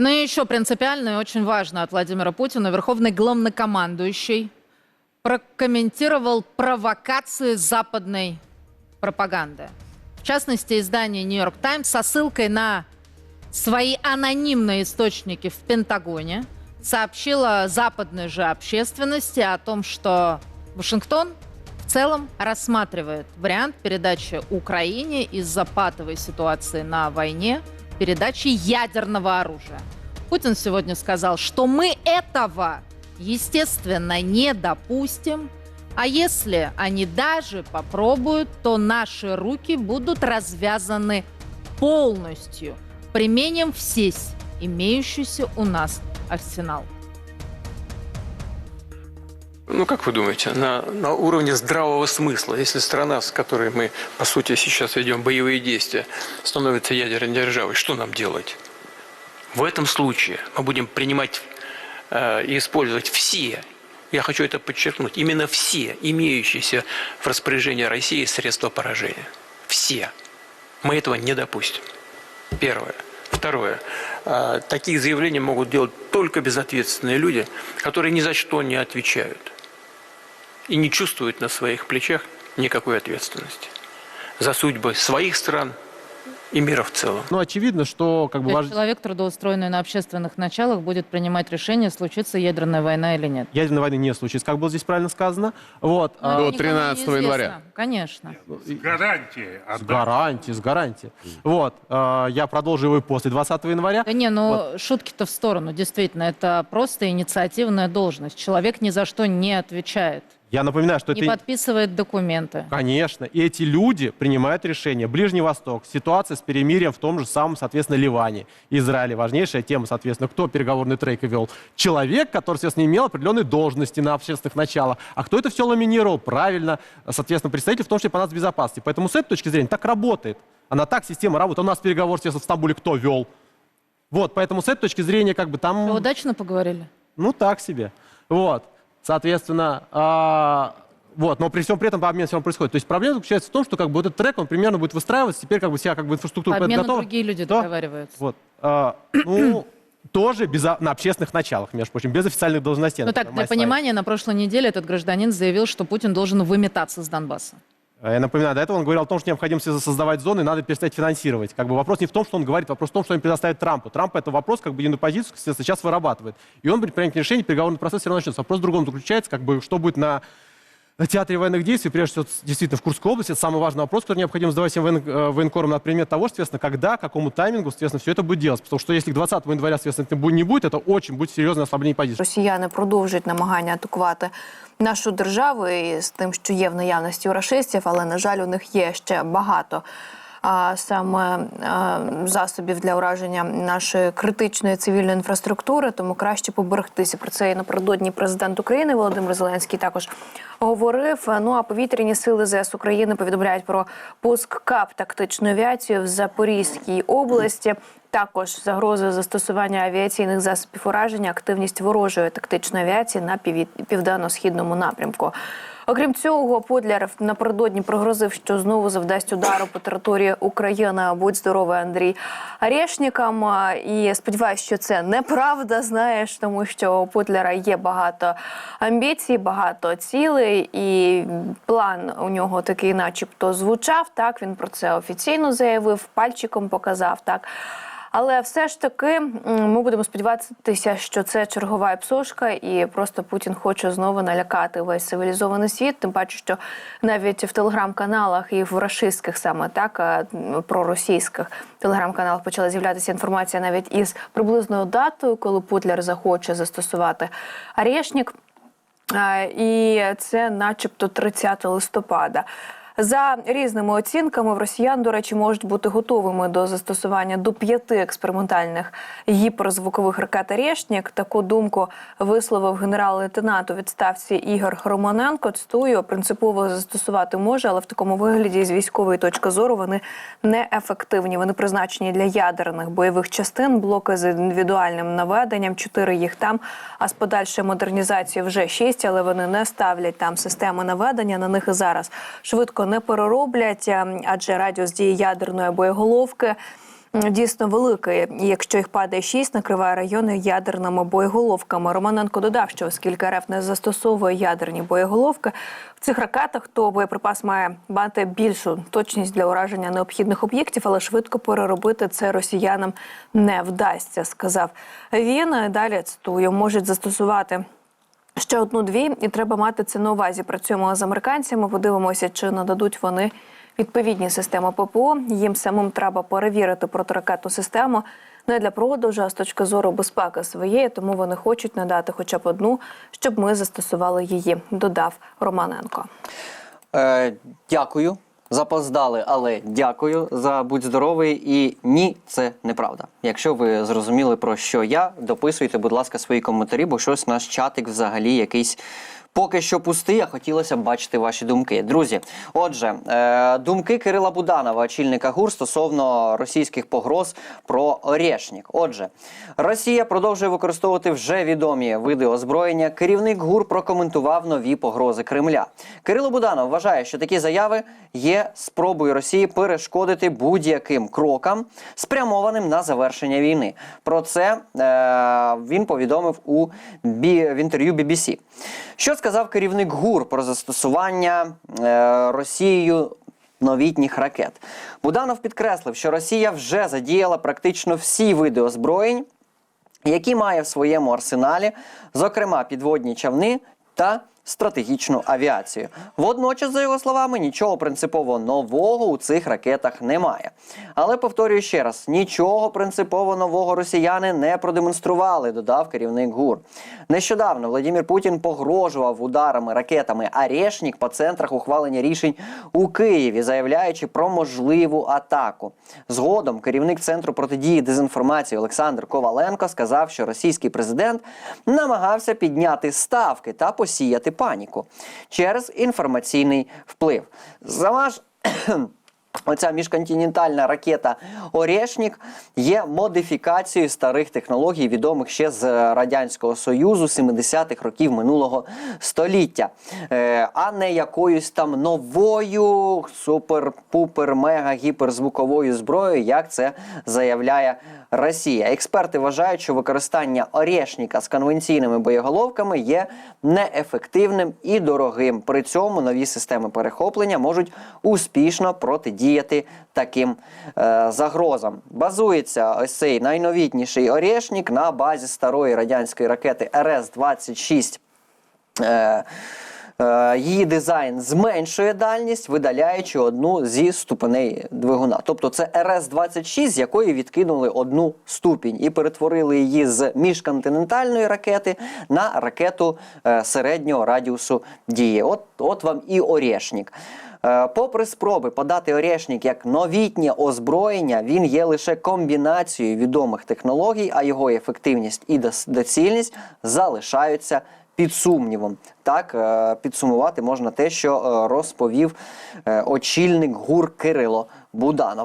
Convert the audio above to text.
Ну и еще принципиально и очень важно от Владимира Путина, верховный главнокомандующий прокомментировал провокации западной пропаганды. В частности, издание «Нью-Йорк Таймс» со ссылкой на свои анонимные источники в Пентагоне сообщила западной же общественности о том, что Вашингтон в целом рассматривает вариант передачи Украине из-за патовой ситуации на войне передачи ядерного оружия. Путин сегодня сказал, что мы этого, естественно, не допустим, а если они даже попробуют, то наши руки будут развязаны полностью. Применим весь имеющийся у нас арсенал. Ну, как вы думаете, на, на уровне здравого смысла, если страна, с которой мы, по сути, сейчас ведем боевые действия, становится ядерной державой, что нам делать? В этом случае мы будем принимать э, и использовать все, я хочу это подчеркнуть, именно все имеющиеся в распоряжении России средства поражения. Все. Мы этого не допустим. Первое. Второе. Э, Такие заявления могут делать только безответственные люди, которые ни за что не отвечают и не чувствуют на своих плечах никакой ответственности за судьбы своих стран и мира в целом. Ну, очевидно, что как бы есть человек, трудоустроенный на общественных началах, будет принимать решение, случится ядерная война или нет. ядерной войны не случится, как было здесь правильно сказано. Вот. Но а, До никому не 13 известно. января. Конечно. Гарантии. С гарантией, с гарантией. Вот. а, я продолжу его и после 20 января. Да не, ну шутки-то в сторону. Действительно, это просто инициативная должность. Человек ни за что не отвечает, Я напоминаю, что не это... подписывает документы. Конечно. И эти люди принимают решения. Ближний Восток, ситуация с перемирием в том же самом, соответственно, Ливане, Израиле. Важнейшая тема, соответственно, кто переговорный трейк вел? Человек, который, соответственно, имел определенные должности на общественных началах. А кто это все ламинировал? Правильно, соответственно, представитель в том числе по нас безопасности. Поэтому с этой точки зрения так работает. Она так, система работает. У нас переговор, естественно, в Стамбуле кто вел? Вот, поэтому с этой точки зрения, как бы там... Вы удачно поговорили? Ну, так себе. Вот. Соответственно, а, вот, но при всем при этом обмен все равно происходит. То есть проблема заключается в том, что как бы вот этот трек, он примерно будет выстраиваться, теперь как бы вся как бы инфраструктура По обмену готова. другие люди Да. договариваются. Вот. А, ну, тоже без, о- на общественных началах, между прочим, без официальных должностей. Ну так, например, для MySlice. понимания, на прошлой неделе этот гражданин заявил, что Путин должен выметаться с Донбасса. А Я напоминаю, до этого он говорил о том, что необходимо со- создавать зоны, надо перестать финансировать. Как бы вопрос не в том, что он говорит, вопрос в том, что он предоставит Трампу. Трамп это вопрос, как бы единую позицию, сейчас вырабатывает. И он будет принять решение, переговорный процесс все равно начнется. Вопрос в другом заключается, как бы, что будет на на театре военных действий, прежде всего, действительно, в Курской области, это самый важный вопрос, который необходимо задавать всем воен- э, военкорам на предмет того, соответственно, когда, какому таймингу, соответственно, все это будет делаться. Потому что если к 20 января, соответственно, это бу- не будет, это очень будет серьезное ослабление позиции. Росіяни продовжують намагання атакувати нашу державу і з тим, що є в наявності у рашистів, але на жаль, у них є ще багато. а саме засобів для ураження нашої критичної цивільної інфраструктури, тому краще поберегтися. Про це і напередодні президент України Володимир Зеленський також говорив. Ну а повітряні сили ЗС України повідомляють про пуск КАП тактичної авіації в Запорізькій області. Також загрози застосування авіаційних засобів ураження, активність ворожої тактичної авіації на південно-східному напрямку. Окрім цього, Подляров напередодні пригрозив, що знову завдасть удару по території України. Будь здоровий, Андрій Арешнікам. І сподіваюся, що це неправда. Знаєш, тому що у Путляра є багато амбіцій, багато цілей, і план у нього такий, начебто, звучав. Так він про це офіційно заявив, пальчиком показав. Так. Але все ж таки ми будемо сподіватися, що це чергова псошка, і просто Путін хоче знову налякати весь цивілізований світ. Тим паче, що навіть в телеграм-каналах і в рашистських саме так проросійських телеграм-каналах почала з'являтися інформація навіть із приблизною датою, коли Путляр захоче застосувати Арешнік. І це, начебто, 30 листопада. За різними оцінками, в росіян, до речі, можуть бути готовими до застосування до п'яти експериментальних гіперзвукових ракет «Орешнік». Таку думку висловив генерал-лейтенант у відставці Ігор Романенко. Цитую, принципово застосувати може, але в такому вигляді з військової точки зору вони неефективні. Вони призначені для ядерних бойових частин, блоки з індивідуальним наведенням. Чотири їх там. А з подальшою модернізацією вже шість, але вони не ставлять там системи наведення. На них і зараз швидко не перероблять, ем, адже радіус дії ядерної боєголовки. дійсно великий. Якщо їх падає шість, накриває райони ядерними боєголовками. Романенко додав, що оскільки РФ не застосовує ядерні боєголовки в цих ракетах, то боєприпас має мати більшу точність для ураження необхідних об'єктів, але швидко переробити це росіянам не вдасться, сказав він. Далі цитую, можуть застосувати. Ще одну-дві, і треба мати це на увазі. Працюємо з американцями. Подивимося, чи нададуть вони відповідні системи ППО. Їм самим треба перевірити протиракетну систему не для продажу, а з точки зору безпеки своєї. Тому вони хочуть надати хоча б одну, щоб ми застосували її. Додав Романенко. Е, дякую. Запоздали, але дякую за будь здоровий. І ні, це неправда. Якщо ви зрозуміли про що я, дописуйте, будь ласка, свої коментарі, бо щось наш чатик взагалі якийсь. Поки що пустий, а хотілося б бачити ваші думки. Друзі, отже, е, думки Кирила Буданова, очільника ГУР, стосовно російських погроз про Орешнік. Отже, Росія продовжує використовувати вже відомі види озброєння. Керівник ГУР прокоментував нові погрози Кремля. Кирило Буданов вважає, що такі заяви є спробою Росії перешкодити будь-яким крокам, спрямованим на завершення війни. Про це е, він повідомив у бі, в інтерв'ю BBC. Що сказав керівник ГУР про застосування е, Росією новітніх ракет? Буданов підкреслив, що Росія вже задіяла практично всі види озброєнь, які має в своєму арсеналі, зокрема підводні човни та стратегічну авіацію. Водночас, за його словами, нічого принципово нового у цих ракетах немає. Але повторюю ще раз: нічого принципово нового росіяни не продемонстрували, додав керівник ГУР. Нещодавно Владимир Путін погрожував ударами ракетами Арешнік по центрах ухвалення рішень у Києві, заявляючи про можливу атаку. Згодом керівник центру протидії дезінформації Олександр Коваленко сказав, що російський президент намагався підняти ставки та посіяти паніку через інформаційний вплив. за ж Оця міжконтинентальна ракета Орешнік є модифікацією старих технологій, відомих ще з Радянського Союзу 70-х років минулого століття, Е, а не якоюсь там новою супер-пупер мега гіперзвуковою зброєю, як це заявляє Росія. Експерти вважають, що використання Орешніка з конвенційними боєголовками є неефективним і дорогим. При цьому нові системи перехоплення можуть успішно протидіяти таким е, загрозам. Базується ось цей найновітніший Орешнік на базі старої радянської ракети РС-26. Е, Е, Її дизайн зменшує дальність, видаляючи одну зі ступеней двигуна. Тобто це РС-26, з якої відкинули одну ступінь і перетворили її з міжконтинентальної ракети на ракету е, середнього радіусу дії. От, от вам і Орешнік. Е, Попри спроби подати Орешнік як новітнє озброєння, він є лише комбінацією відомих технологій, а його ефективність і доцільність залишаються під сумнівом. Так е, підсумувати можна те, що е, розповів очільник ГУР Кирило Буданов.